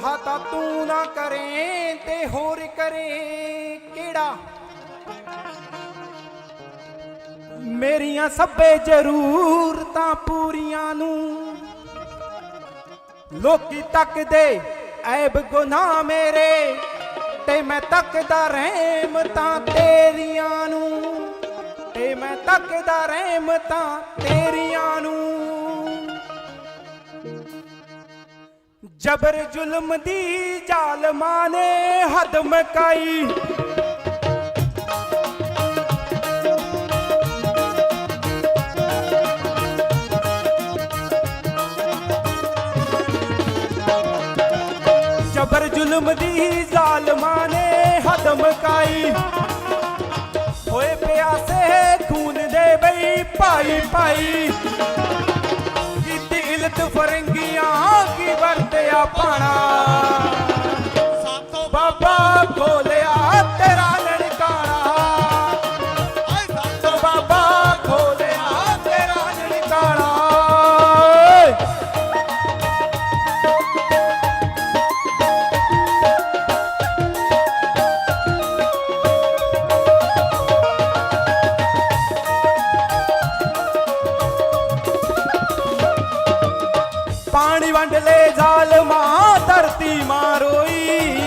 ਤਾਂ ਤੂੰ ਨਾ ਕਰੇ ਤੇ ਹੋਰ ਕਰੇ ਕਿਹੜਾ? ਮੇਰੀਆਂ ਸਭੇ ਜ਼ਰੂਰਤਾਂ ਪੂਰੀਆਂ ਨੂੰ ਲੋਕੀ ਤੱਕਦੇ, ਐਬ ਗੁਨਾਹ ਮੇਰੇ ਤੇ ਮੈਂ ਤੱਕਦਾ ਰਹਿਮਤਾਂ ਤੇਰੀਆਂ ਨੂੰ, ਤੇ ਮੈਂ ਤੱਕਦਾ ਰਹਿਮਤਾਂ ਤੇਰੀਆਂ ਨੂੰ। ਜਬਰ ਜ਼ੁਲਮ ਦੀ ਜ਼ਾਲਮਾਂ ਨੇ ਹੱਦ ਮਕਾਈ। ਜਬਰ ਜ਼ੁਲਮ ਦੀ ਜ਼ਾਲਮਾਂ ਨੇ ਹੱਦ ਮਕਾਈ। ਹੋਏ ਪਿਆਸੇ ਖੂਨ ਦੇ ਬਈ ਭਾਈ ਭਾਈ। ਇਲਤ ਫਰੰਗੀਆਂ ਕੀ ਵਰਤਿਆ ਪਾਣਾ? ਸਾਥੋਂ ਬਾਬਾ ਖੋਲਿਆ ਵੰਡ ਲੈ ਜ਼ਾਲਮਾ ਧਰਤੀ ਮਾਰੋਈ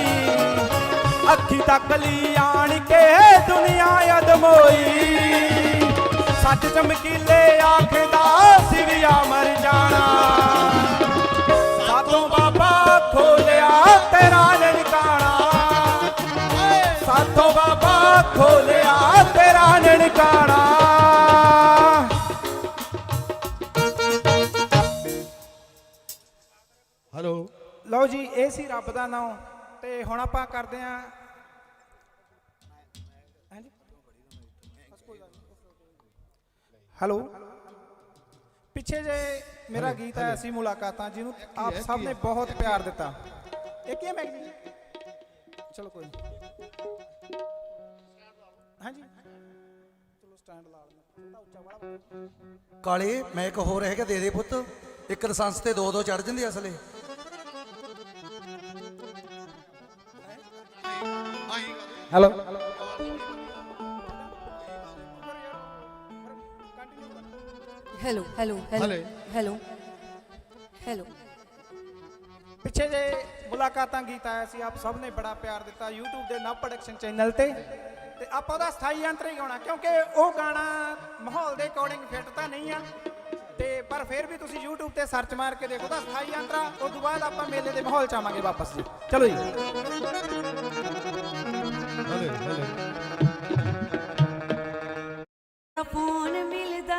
ਅੱਖੀ ਤੱਕ ਲਈ ਆਣ ਕੇ ਦੁਨੀਆ ਅਦਮੋਈ। ਸੱਚ ਚਮਕੀਲੇ ਆਖਦਾ, ਸਿਵਿਆ ਮਰ ਜਾਣਾ। ਸਾਤੋਂ ਬਾਬਾ ਖੋਲਿਆ ਤੇਰਾ ਨਨਕਾਣਾ। ਸਾਤੋਂ ਬਾਬਾ ਖੋਲਿਆ ਤੇਰਾ ਨਨਕਾਣਾ। ਲਓ ਜੀ ਇਹ ਸੀ ਰੱਬ ਦਾ ਨਾਮ ਤੇ ਹੁਣ ਆਪਾਂ ਕਰਦੇ ਆਂ। ਹੈਲੋ? ਪਿੱਛੇ ਜੇ ਮੇਰਾ ਗੀਤ ਆਇਆ ਸੀ ਮੁਲਾਕਾਤਾਂ ਜਿਹਨੂੰ ਆਪ ਸਭ ਨੇ? ਬਹੁਤ ਪਿਆਰ ਦਿੱਤਾ। ਇਹ ਕੀ ਹੈ ਚਲੋ ਕੋਈ ਹਾਂਜੀ ਚਲੋ ਸਟੈਂਡ ਲਾ ਲੈਣਾ ਉੱਚਾ ਵਾਲਾ ਕਾਲੇ ਮੈਂ ਇੱਕ ਹੋਰ ਹੈਗਾ ਦੇ ਦੇ ਪੁੱਤ। ਇੱਕ ਲਾਇਸੈਂਸ ਤੇ ਦੋ ਦੋ ਚੜ ਜਾਂਦੇ ਅਸਲੇ। ਹੈਲੋ ਹੈਲੋ ਹੈਲੋ ਹਲੇ। ਹੈਲੋ ਹੈਲੋ ਪਿੱਛੇ ਜੇ ਮੁਲਾਕਾਤਾਂ ਗੀਤ ਆਇਆ ਸੀ ਆਪ ਸਭ ਨੇ ਬੜਾ ਪਿਆਰ ਦਿੱਤਾ YouTube ਦੇ ਨਵ ਪ੍ਰੋਡਕਸ਼ਨ ਚੈਨਲ ਤੇ ਤੇ ਆਪਾਂ ਉਹਦਾ ਸਥਾਈ ਯੰਤਰ ਹੀ ਗਾਉਣਾ ਕਿਉਂਕਿ ਉਹ ਗਾਣਾ ਮਾਹੌਲ ਦੇ ਅਕੋਰਡਿੰਗ ਫਿੱਟ ਤਾਂ ਨਹੀਂ ਆ। ਤੇ ਪਰ ਫਿਰ ਵੀ ਤੁਸੀਂ YouTube ਤੇ ਸਰਚ ਮਾਰ ਕੇ ਦੇਖੋ ਤਾਂ ਸਥਾਈ ਯੰਤਰਾ ਉਸ ਤੋਂ ਬਾਅਦ ਆਪਾਂ ਮੇਲੇ ਦੇ ਮਾਹੌਲ ਚ ਆਵਾਂਗੇ ਵਾਪਸ। ਜੀ ਚਲੋ ਜੀ। ਫੋਨ ਮਿਲਦਾ।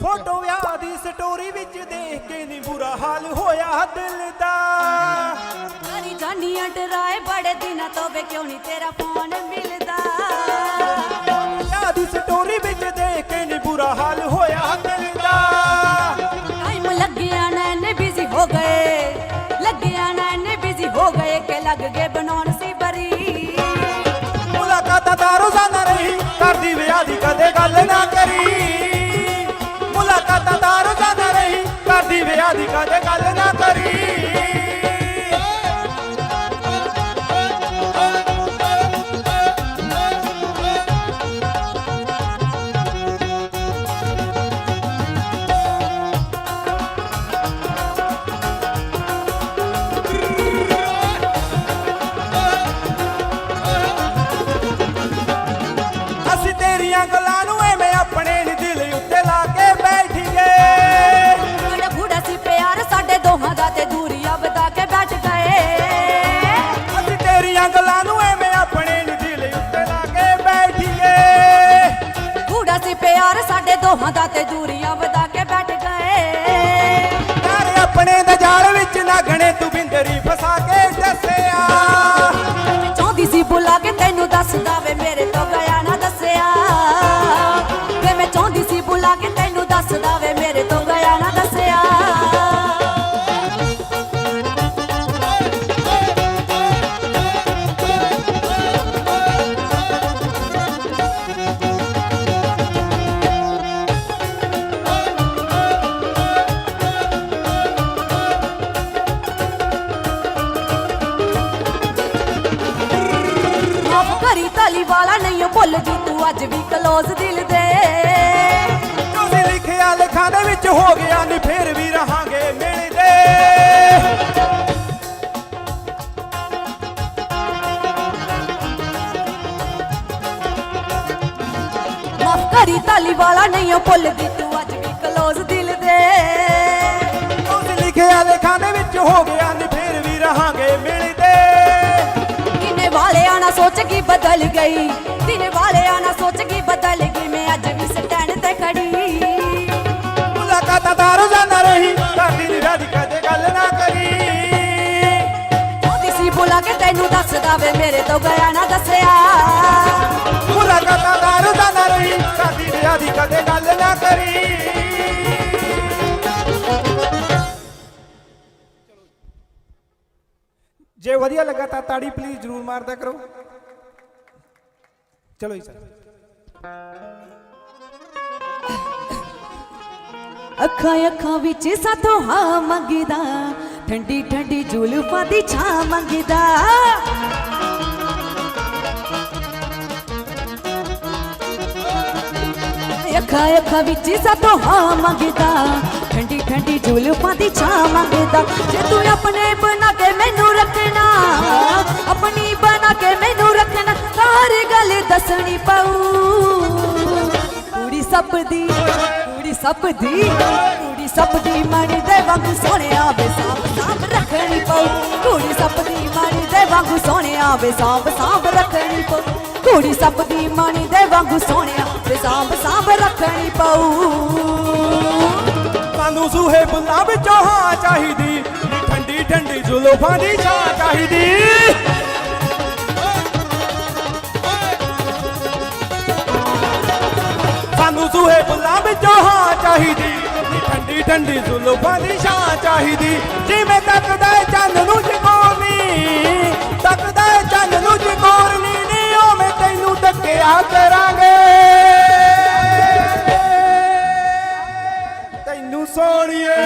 ਫੋਟੋ ਵਿਆਹ ਦੀ ਸਟੋਰੀ ਵਿੱਚ ਦੇਖ ਕੇ ਨਹੀਂ ਬੁਰਾ ਹਾਲ ਹੋਇਆ ਦਿਲ ਦਾ। ਸਾਰੀ ਜਾਨੀਆਂ ਡਰਾਏ ਬੜੇ ਦਿਨਾਂ ਤੋਂ ਵੇ ਕਿਉਂ ਨਹੀਂ ਤੇਰਾ ਫੋਨ ਮਿਲਦਾ? ਵਿਆਹ ਦੀ ਸਟੋਰੀ ਵਿੱਚ ਦੇਖ ਕੇ ਨਹੀਂ ਬੁਰਾ ਹਾਲ ਹੋਇਆ ਗਏ। ਲੱਗਿਆ ਨਾ ਇੰਨੇ ਬਿਜ਼ੀ ਹੋ ਗਏ ਕਿ ਲੱਗ ਗਏ ਬਣਾਉਣ ਸੀ ਬਰੀ। ਮੁਲਾਕਾਤਾਂ ਤਾਂ ਰੋਜ਼ਾਨਾ ਰਹੀ ਕਰਦੀ ਵਿਆਹ ਦੀ ਕਦੇ ਗੱਲ ਨਾ ਕਰੀ। ਮੁਲਾਕਾਤਾਂ ਤਾਂ ਰੋਜ਼ਾਨਾ ਰਹੀ ਕਰਦੀ ਵਿਆਹ ਦੀ ਕਦੇ ਗੱਲ ਅਸੀਂ ਤੇਰੀਆਂ ਗੱਲਾਂ ਨੂੰ ਐਵੇਂ ਆਪਣੇ ਨੀ ਦਿਲ ਉੱਤੇ ਲਾ ਕੇ ਬੈਠ ਗਏ ਬੜਾ ਬੁੜਾ ਸੀ ਪਿਆਰ ਸਾਡੇ ਦੋਹਾਂ ਦਾ ਤੇ ਦੂਰੀਆਂ ਵਧਾ ਕੇ ਬੈਠ ਗਏ। ਅਸੀਂ ਤੇਰੀਆਂ ਗੱਲਾਂ ਨੂੰ ਐਵੇਂ ਆਪਣੇ ਨੀ ਦਿਲ ਉੱਤੇ ਲਾ ਕੇ ਬੈਠ ਗਏ ਬੁੜਾ ਸੀ ਪਿਆਰ ਸਾਡੇ ਦੋਹਾਂ ਦਾ ਤੇ ਦੂਰੀਆਂ ਵਧਾ ਕੇ ਬੈਠ ਗਏ। ਯਾਰ ਆਪਣੇ ਦੇ ਜਾਲ ਵਿੱਚ ਨਾ ਗਣੇ ਤੂੰ ਬਿੰਦਰੀ। ਅੱਜ ਵੀ ਕਲੋਜ਼ ਦਿਲ ਦੇ। ਤੁਸੀਂ ਲਿਖਿਆ ਲਿਖਾਂ ਦੇ ਵਿੱਚ ਹੋ ਗਿਆ ਨਹੀਂ ਫੇਰ ਵੀ ਰਹਾਂਗੇ ਮਿਲਦੇ ਮਾਫ ਕਰੀ ਤਾਲੀ ਵਾਲਾ ਨਹੀਂ ਓ ਭੁੱਲਦੀ ਤੂੰ ਅੱਜ ਵੀ ਕਲੋਜ਼ ਦਿਲ ਦੇ। ਤੁਸੀਂ ਲਿਖਿਆ ਲਿਖਾਂ ਦੇ ਵਿੱਚ ਹੋ ਗਿਆ ਨਹੀਂ ਫੇਰ ਵੀ ਰਹਾਂਗੇ ਮਿਲਦੇ ਕਿੰਨੇ ਵਾਲਿਆਂ ਨਾ ਸੋਚ ਕੀ ਬਦਲ ਗਈ। ਮੇਰੇ ਤੋਂ ਗਿਆ ਨਾ ਦੱਸਿਆ। ਮੁਲਾਕਾਤਾਂ ਦਾ ਰੋਜ਼ਾਨਾ ਰਹੀ ਕਰਦੀ ਨਹੀਂ ਰਾਦੀ ਕਦੇ ਗੱਲ ਨਾ ਕਰੀ। ਜੇ ਵਧੀਆ ਲੱਗਾ ਤਾਂ ਤਾੜੀ ਪਲੀਜ਼ ਜਰੂਰ ਮਾਰਦਾ ਕਰੋ। ਚਲੋ ਜੀ ਸਰ ਅੱਖਾਂ ਅੱਖਾਂ ਵਿੱਚ ਸਾਥੋਂ ਹਾਂ ਮੰਗਦਾ। ਠੰਡੀ ਠੰਡੀ ਜ਼ੁਲਫਾਂ ਦੀ ਛਾਂ ਮੰਗਦਾ। ਅੱਖਾਂ ਅੱਖਾਂ ਵਿੱਚ ਸਾਥੋਂ ਹਾਂ ਮੰਗਦਾ। ਠੰਡੀ ਠੰਡੀ ਜ਼ੁਲਫਾਂ ਦੀ ਛਾਂ ਮੰਗਦਾ। ਜੇ ਤੂੰ ਆਪਣੇ ਬਣਾ ਕੇ ਮੈਨੂੰ ਰੱਖਣਾ, ਆਪਣੀ ਬਣਾ ਕੇ ਮੈਨੂੰ ਰੱਖਣਾ ਤਾਂ ਗੱਲ ਦੱਸਣੀ ਪਊ। ਕੁੜੀ ਸੱਪ ਦੀ, ਕੁੜੀ ਸੱਪ ਦੀ, ਕੁੜੀ ਸੱਪ ਦੀ ਮਣੀ ਦੇ ਵਾਂਗੂ ਸੋਹਣਿਆ ਵੇ ਸਾਂਭ ਸਾਂਭ ਰੱਖਣੀ ਪਊ। ਕੁੜੀ ਸੱਪ ਦੀ ਮਣੀ ਦੇ ਵਾਂਗੂ ਸੋਹਣਿਆ ਵੇ ਸਾਂਭ ਸਾਂਭ ਰੱਖਣੀ ਪਊ। ਕੁੜੀ ਸੱਪ ਦੀ ਮਣੀ ਦੇ ਵਾਂਗੂ ਸੋਹਣਿਆ ਵੇ ਸਾਂਭ ਸਾਂਭ ਰੱਖਣੀ ਪਊ। ਸਾਨੂੰ ਸੂਹੇ ਬੁੱਲਾਂ ਵਿੱਚੋਂ ਹਾਂ ਚਾਹੀਦੀ ਠੰਡੀ ਠੰਡੀ ਜ਼ੁਲਫਾਂ ਦੀ ਛਾਂ ਚਾਹੀਦੀ। ਸਾਨੂੰ ਸੂਹੇ ਬੁੱਲਾਂ ਵਿੱਚੋਂ ਹਾਂ ਚਾਹੀਦੀ ਠੰਡੀ ਠੰਡੀ ਜ਼ੁਲਫਾਂ ਦੀ ਛਾਂ ਚਾਹੀਦੀ। ਜਿਵੇਂ ਤੱਕਦਾ ਚੰਨ ਨੂੰ ਜਗੋਰਨੀ ਤੱਕਦਾ ਏ ਚੰਨ ਨੂੰ ਜਗੋਰਨੀ ਤੈਨੂੰ ਕਰਾਂਗੇ? ਤੈਨੂੰ ਸੋਹਣੀਏ,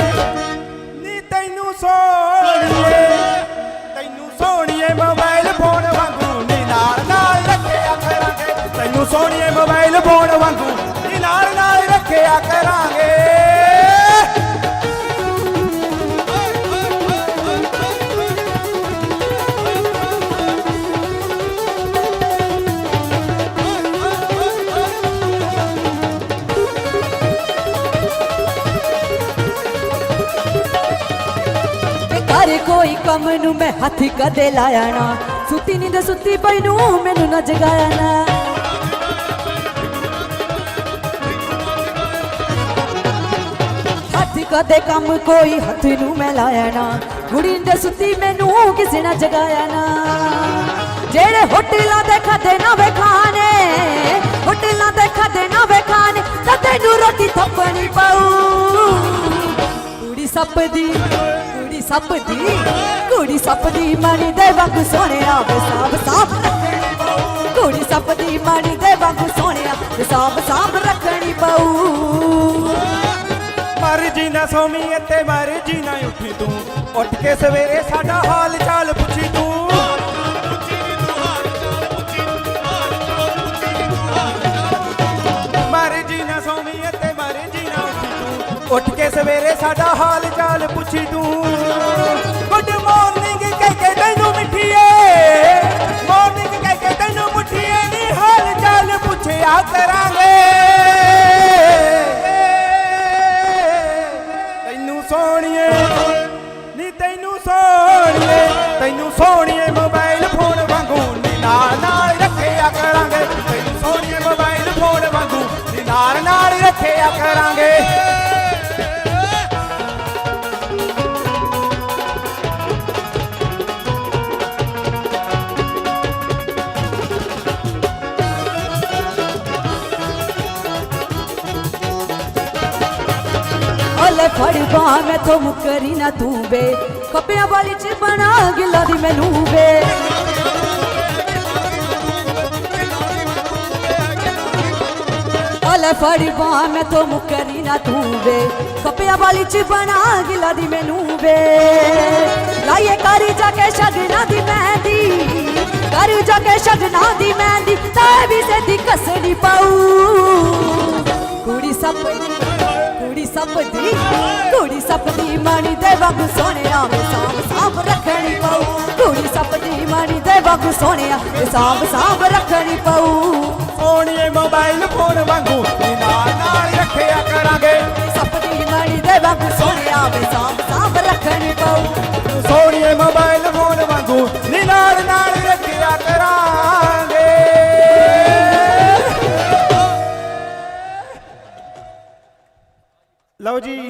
ਨੀ ਤੈਨੂੰ ਸੋਹਣੀਏ। ਤੈਨੂੰ ਸੋਹਣੀਏ ਮੋਬਾਈਲ ਫੋਨ ਵਾਂਗੂ, ਨੀ ਨਾਲ ਨਾਲ ਰੱਖਿਆ ਕਰਾਂਗੇ। ਤੈਨੂੰ ਸੋਹਣੀਏ ਮੋਬਾਈਲ ਫੋਨ ਵਾਂਗੂ, ਨੀ ਨਾਲ ਨਾਲ ਰੱਖਿਆ ਕਰਾਂਗੇ। ਕੋਈ ਕੰਮ ਨੂੰ ਮੈਂ ਹੱਥ ਕਦੇ ਲਾਇਆ ਨਾ। ਸੁੱਤੀ ਨੀਂਦ ਸੁੱਤੀ ਪਈ ਨੂੰ ਮੈਨੂੰ ਨਾ ਜਗਾਇਆ ਨਾ। ਹੱਥ ਕਦੇ ਕੰਮ ਕੋਈ ਹੱਥ ਨੂੰ ਮੈਂ ਲਾਇਆ ਨਾ। ਕੁੜੀ ਨੀਂਦ ਸੁੱਤੀ ਮੈਨੂੰ ਕਿਸੇ ਨਾ ਜਗਾਇਆ ਨਾ। ਜਿਹੜੇ ਹੋਟਲਾਂ ਦੇ ਖਾਦੇ ਨਾ ਵੇ ਖਾਣੇ, ਹੋਟਲਾਂ ਦੇ ਖਾਦੇ ਨਾ ਵੇ ਖਾਣੇ, ਤਾਂ ਤੈਨੂੰ ਰੋਟੀ ਥੱਪਣੀ ਪਊ। ਕੁੜੀ ਸੱਪਦੀ ਸੱਪ ਦੀ ਕੁੜੀ ਸੱਪਦੀ ਮਣੀ ਦੇ ਵਾਂਗੂ ਸੋਹਣਿਆ ਵੇ ਸਾਬ ਸਾਬ ਰੱਖਣੀ ਪਊ ਕੁੜੀ ਸੱਪਦੀ ਮਣੀ ਦੇ ਵਾਂਗੂ ਸੋਹਣਿਆ ਵੇ ਸਾਬ ਸਾਬ ਰੱਖਣੀ ਪਊ। ਮਰਜ਼ੀ ਨਾ ਸੋਮੀ ਤੇ ਮਰਜ਼ੀ ਨਾ ਉੱਠੀ ਤੂੰ। ਉੱਠ ਕੇ ਸਵੇਰੇ ਸਾਡਾ ਹਾਲ ਚਾਲ ਪੁੱਛੀ ਤੂੰ। ਮਰਜ਼ੀ ਨਾ ਸੋਮੀ ਤੇ ਮਰਜ਼ੀ ਨਾ ਉੱਠੀ ਤੂੰ। ਉੱਠ ਕੇ ਸਵੇਰੇ ਸਾਡਾ ਹਾਲ ਚਾਲ ਪੁੱਛੀ ਤੂੰ। ਕਰਾਂਗੇ। ਤੈਨੂੰ ਸੋਹਣੀਏ, ਨੀ ਤੈਨੂੰ ਸੋਹਣੀਏ ਤੈਨੂੰ ਸੋਹਣੀਏ ਮੋਬਾਈਲ ਫੋਨ ਵਾਂਗੂ ਨੀ ਨਾਲ ਨਾਲ ਰੱਖਿਆ ਕਰਾਂਗੇ। ਤੈਨੂੰ ਸੋਹਣੀਏ ਮੋਬਾਈਲ ਫੋਨ ਵਾਂਗੂ ਨੀ ਨਾਲ ਨਾਲ ਰੱਖਿਆ ਕਰਾਂਗੇ। ਹਲੇ ਫੜ ਮੈਂ ਤੋਂ ਮੁਕਰੀ ਨਾ ਤੂੰ ਵੇ ਖੱਪਿਆਂ ਵਾਲੀ ਚ ਬਣਾ ਗਿਲਾ ਦੀ ਮੈਨੂੰ ਵੇ ਹਲੇ ਫੜ ਮੈਂ ਤੋਂ ਮੁਕਰੀ ਨਾ ਤੂੰ ਵੇ ਖੱਪਿਆਂ ਵਾਲੀ ਚ ਬਣਾ ਗਿਲਾ ਦੀ ਮੈਨੂੰ ਵੇ ਲਾਈਏ ਕਰੀ ਜਾ ਕੇ ਸ਼ਗਨਾ ਦੀ ਮਹਿੰਦੀ। ਕਰ ਜਾ ਕੇ ਛੱਡਣਾ ਦੀ ਮਹਿੰਦੀ, ਤਾਂ ਵੀ ਸੇਦੀ ਕਸੜੀ ਪਾਉ ਮਾਣੀ ਦੇ ਵਾਂਗੂ ਸੋਹਣਿਆ ਵੇ ਸਾਂਭ ਸਾਂਭ ਰੱਖਣੀ ਪਊ। ਕੁੜੀ ਸੱਪ ਦੀ ਮਾਣੀ ਦੇ ਵਾਂਗੂ ਸੋਹਣਿਆ ਵੇ ਸਾਂਭ ਸਾਂਭ ਰੱਖਣੀ ਪਊ। ਸੋਹਣੀਏ ਮੋਬਾਈਲ ਫੋਨ ਵਾਂਗੂ ਨਾਲ ਨਾਲ ਰੱਖਿਆ ਕਰਾਂਗੇ। ਸੱਪ ਦੀ ਮਾਣੀ ਦੇ ਵਾਂਗੂ ਸੋਹਣਿਆ ਵੇ ਸਾਂਭ ਸਾਂਭ ਰੱਖਣੀ ਪਊ। ਸੋਹਣੀਏ ਮੋਬਾਈਲ ਫੋਨ ਵਾਂਗੂ ਨਾਲ ਨਾਲ ਰੱਖਿਆ ਕਰਾਂਗੇ। ਲਓ ਜੀ।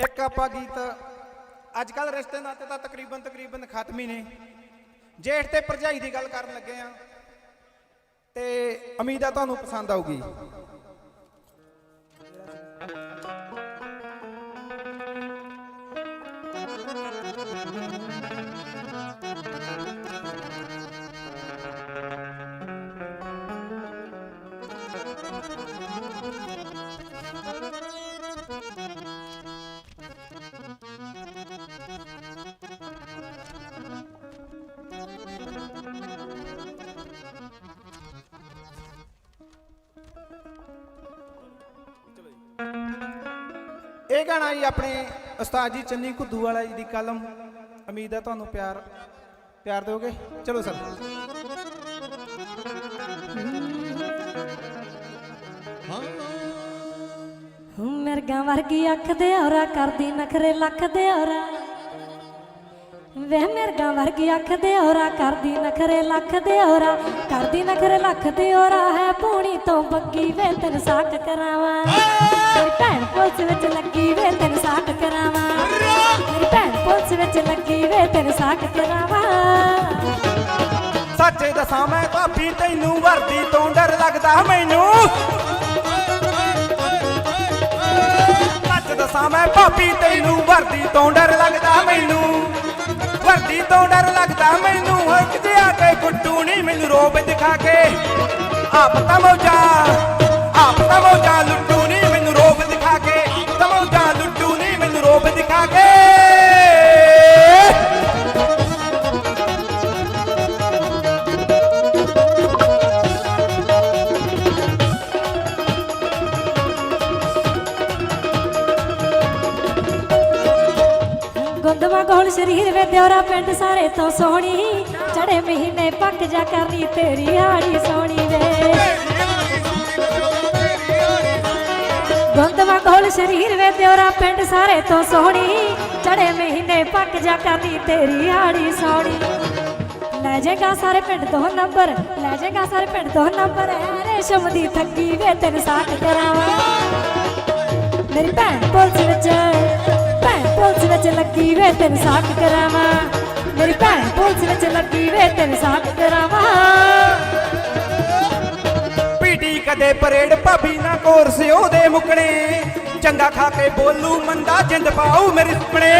ਇੱਕ ਆਪਾਂ ਗੀਤ ਅੱਜ ਕੱਲ ਰਿਸ਼ਤੇ ਨਾਤੇ ਤਾਂ ਤਕਰੀਬਨ ਤਕਰੀਬਨ ਖਤਮ ਹੀ ਨੇ। ਜੇਠ ਤੇ ਭਰਜਾਈ ਦੀ ਗੱਲ ਕਰਨ ਲੱਗੇ ਆ ਤੇ ਉਮੀਦ ਆ ਤੁਹਾਨੂੰ ਪਸੰਦ ਆਊਗੀ। ਇਹ ਗਾਣਾ ਜੀ ਆਪਣੇ ਉਸਤਾਦ ਜੀ ਚੰਨੀ ਕੁੱਦੂ ਵਾਲਾ ਜੀ ਦੀ ਕਲਮ। ਉਮੀਦ ਹੈ ਤੁਹਾਨੂੰ ਪਿਆਰ ਪਿਆਰ ਦਿਓਗੇ। ਚਲੋ ਸਰ। ਮਿਰਗਾਂ ਵਰਗੀ ਅੱਖ ਦੇ ਔਰਾ ਕਰਦੀ, ਨਖਰੇ ਲੱਖ ਦੇ ਔਰਾ। ਵੇ ਮਿਰਗਾ ਵਰਗੀ ਅੱਖ ਦੇ ਔਰਾ, ਕਰਦੀ ਨਖਰੇ ਲੱਖ ਦੇ ਹੋਰਾ ਕਰਦੀ ਨਖਰੇ ਲੱਖ ਦੇ ਔਰਾ, ਹੈ ਪੂਣੀ ਤੋਂ ਬੱਗੀ ਵੇ ਤੈਨੂੰ ਸਾਕ ਕਰਾਵਾਂ। ਮੇਰੀ ਭੈਣ ਪੁਲਿਸ ਵਿੱਚ ਲੱਗੀ ਵੇ ਤੈਨੂੰ ਸਾਕ ਕਰਾਵਾਂ। ਮੇਰੀ ਭੈਣ ਪੁਲਿਸ ਵਿੱਚ ਲੱਗੀ ਵੇ ਤੈਨੂੰ ਸਾਕ ਕਰਾਵਾਂ। ਸੱਚੇ ਦੱਸਾਂ ਮੈਂ ਭਾਬੀ, ਤੈਨੂੰ ਵਰਦੀ ਤੋਂ ਡਰ ਲੱਗਦਾ ਮੈਨੂੰ। ਸੱਚ ਦੱਸਾਂ ਮੈਂ ਭਾਬੀ, ਤੈਨੂੰ ਵਰਦੀ ਤੋਂ ਡਰ ਲੱਗਦਾ ਮੈਨੂੰ। ਵਰਦੀ ਤੋਂ ਡਰ ਲੱਗਦਾ, ਮੈਨੂੰ ਇੱਕ ਜਿਹਾ ਕੇ ਗੁੱਟੂ ਨਹੀਂ, ਮੈਨੂੰ ਰੋਬ ਦਿਖਾ ਕੇ। ਆਪ ਤਾਂ ਮੌਜਾ, ਆਪ ਤਾਂ ਮੌਜਾ, ਲੁੱਟੂ ਨਹੀਂ, ਮੈਨੂੰ ਰੋਬ ਦਿਖਾ ਕੇ। ਤਾਂ ਮੌਜਾ, ਲੁੱਟੂ ਨਹੀਂ, ਮੈਨੂੰ ਰੋਬ ਦਿਖਾ ਕੇ। ਸਰੀਰ ਵੇ ਦਿਉਰਾ ਪਿੰਡ ਸਾਰੇ ਤੋਂ ਸੋਹਣੀ। ਚੜੇ ਮਹੀਨੇ ਪੱਕ ਜਾ ਕਰਨੀ, ਤੇਰੀ ਹਾੜੀ ਸੋਹਣੀ ਵੇ। ਗੁੰਦਵਾ ਗੋਲ ਸਰੀਰ ਵੇ ਦਿਉਰਾ ਪਿੰਡ ਸਾਰੇ ਤੋਂ ਸੋਹਣੀ। ਚੜੇ ਮਹੀਨੇ ਪੱਕ ਜਾ ਕਰਨੀ, ਤੇਰੀ ਹਾੜੀ ਸੋਹਣੀ। ਲੈ ਜਾਏਗਾ ਸਾਰੇ ਪਿੰਡ ਤੋਂ ਨੰਬਰ, ਲੈ ਜਾਏਗਾ ਸਾਰੇ ਪਿੰਡ ਤੋਂ ਨੰਬਰ। ਰੇਸ਼ਮ ਦੀ ਥੱਕੀ ਵੇ ਤੈਨੂੰ ਸਾਥ ਕਰਾਵਾਂ। ਮੇਰੀ ਭੈਣ ਪੁਲਿਸ ਵਿੱਚ। ਪੁਲਿਸ ਵਿੱਚ ਲੱਗੀ ਵੇ ਤੈਨੂੰ ਸਾਕ ਕਰਾਵਾਂ। ਮੇਰੀ ਭੈਣ ਪੁਲਿਸ ਵਿੱਚ ਲੱਗੀ ਵੇ ਤੈਨੂੰ ਸਾਕ ਕਰਾਵਾਂ। ਪੀਟੀ ਕਦੇ ਪਰੇਡ, ਭਾਬੀ ਨਾ ਕੋਰਸ ਉਹਦੇ ਮੁਕਣੇ। ਚੰਗਾ ਖਾ ਕੇ ਬੋਲੂ, ਮੰਦਾ ਜਿੰਦ ਪਾਉ ਮੇਰੇ ਸੁਪਨੇ।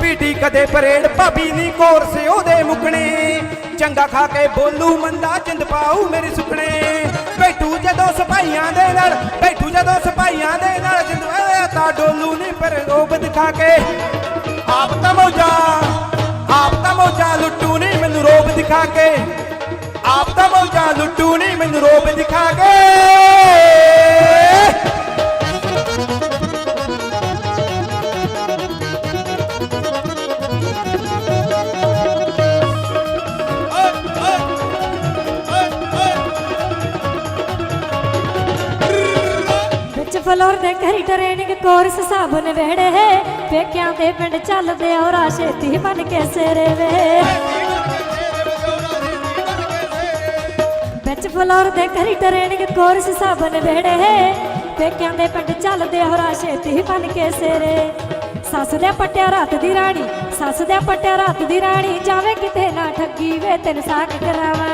ਪੀਟੀ ਕਦੇ ਪਰੇਡ, ਭਾਬੀ ਨੀ ਕੋਰਸ ਉਹਦੇ ਮੁਕਣੇ। ਚੰਗਾ ਖਾ ਕੇ ਬੋਲੂ, ਮੰਦਾ ਜਿੰਦ ਪਾਉ ਮੇਰੇ ਸੁਪਨੇ। ਬੈਠੂ ਜਦੋਂ ਸਿਪਾਹੀਆਂ ਦੇ ਨਾਲ, ਬੈਠੂ ਜਦੋਂ ਸਿਪਾਹੀਆਂ ਦੇ ਨਾਲ, ਜਿੰਦ ਵੇ ਤਾਂ ਡੋਲੂ ਨਹੀਂ ਪਰ ਰੋਬ ਦਿਖਾ ਕੇ। ਆਪ ਤਾਂ ਮੌਜਾ, ਆਪ ਤਾਂ ਮੌਜਾ ਲੁੱਟੂ ਨਹੀਂ ਮੈਨੂੰ ਰੋਬ ਦਿਖਾ ਕੇ। ਆਪ ਤਾਂ ਮੌਜਾ ਲੁੱਟੂ ਨਹੀਂ ਮੈਨੂੰ ਰੋਬ ਦਿਖਾ ਕੇ। ਫਲੋਰ ਦੇ ਘਰੀ ਟ੍ਰੇਨਿੰਗ ਕੋਰਸ ਸਭ ਨਵੇੜੇ ਪੇਕਿਆਂ ਦੇ ਪਿੰਡ ਚੱਲਦੇ ਔਰਾ ਛੇਤੀ ਬਣ ਕੇ ਸੇਰੇ ਵੇ। ਵਿੱਚ ਫਲੋਰ ਦੇ ਘਰੀ ਟ੍ਰੇਨਿੰਗ ਕੋਰਸ ਸਭ ਨਵੇੜੇ ਪੇਕਿਆਂ ਦੇ ਪਿੰਡ ਚੱਲਦੇ ਔਰਾ ਛੇਤੀ ਬਣ ਕੇ ਸੇਰੇ। ਸੱਸ ਦੇ ਪੱਟਿਆ ਰਾਤ ਦੀ ਰਾਣੀ, ਸੱਸ ਦੇ ਪੱਟਿਆ ਰਾਤ ਦੀ ਰਾਣੀ, ਜਾਵੇ ਕਿਤੇ ਨਾ ਠੱਗੀ ਵੇ, ਤੈਨੂੰ ਸਾਕ ਕਰਾਵਾਂ।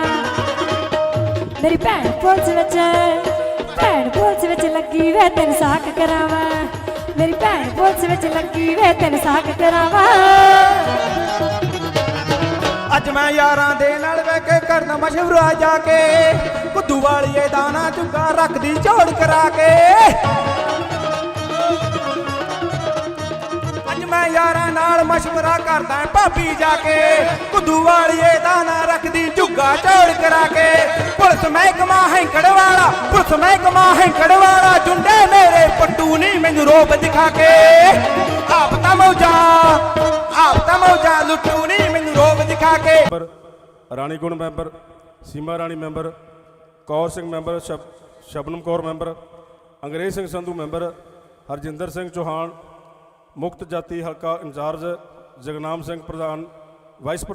ਮੇਰੀ ਭੈਣ ਪੁਲਿਸ ਵਿੱਚ। ਵਿੱਚ ਲੱਗੀ ਵੇ, ਤੈਨੂੰ ਸਾਕ ਕਰਾਵਾਂ। ਮੇਰੀ ਭੈਣ ਪੁਲਿਸ ਵਿੱਚ ਲੱਗੀ ਵੇ, ਤੈਨੂੰ ਸਾਕ ਕਰਾਵਾਂ। ਅੱਜ ਮੈਂ ਯਾਰਾਂ ਦੇ ਨਾਲ ਬਹਿ ਕੇ ਕਰਨਾ ਮਸ਼ਵਰਾ ਜਾ ਕੇ ਕੁੱਦੂ ਵਾਲੀਏ ਦਾਣਾ ਚੁੱਕਾ ਰੱਖਦੀ ਝੋੜ ਕਰਾ ਕੇ। ਅੱਜ ਮੈਂ ਯਾਰਾਂ ਨਾਲ ਮਸ਼ਵਰਾ ਕਰਦਾ ਭਾਬੀ ਜਾ ਕੇ ਕੁੱਦੂ ਵਾਲੀਏ ਦਾ ਨਾਂ ਰੱਖਦੀ ਝੁੱਗਾ ਚੌੜ ਕਰਾ ਕੇ। ਮਹਿਕਮਾ ਹੈਂਕੜ ਵਾਲਾ ਪੁਲਿਸ ਮਹਿਕਮਾ ਹੈਂਕੜ ਵਾਲਾ ਜੁੰਡੇ ਮੇਰੇ ਪੱਟੂ ਨਹੀਂ ਮੈਨੂੰ ਰੋਬ ਦਿਖਾ ਕੇ ਆਪ ਤਾਂ ਮੌਜਾਂ ਆਪ ਤਾਂ ਮੌਜਾਂ ਲੁੱਟੂ ਨਹੀਂ ਮੈਨੂੰ ਰੋਬ ਦਿਖਾ ਕੇ ਮੈਂਬਰ ਰਾਣੀ ਗੁਣ member Seema Rani member Kaur Singh member ਸ਼ਬ Shabnam Kaur member Angrez Singh Sandhu member Harjinder Singh Chauhan ਮੁਕਤ ਜਾਤੀ ਹਲਕਾ ਇੰਚਾਰਜ ਜਗਨਾਮ ਸਿੰਘ ਪ੍ਰਧਾਨ ਵਾਈਸ ਪ੍ਰਧਾਨ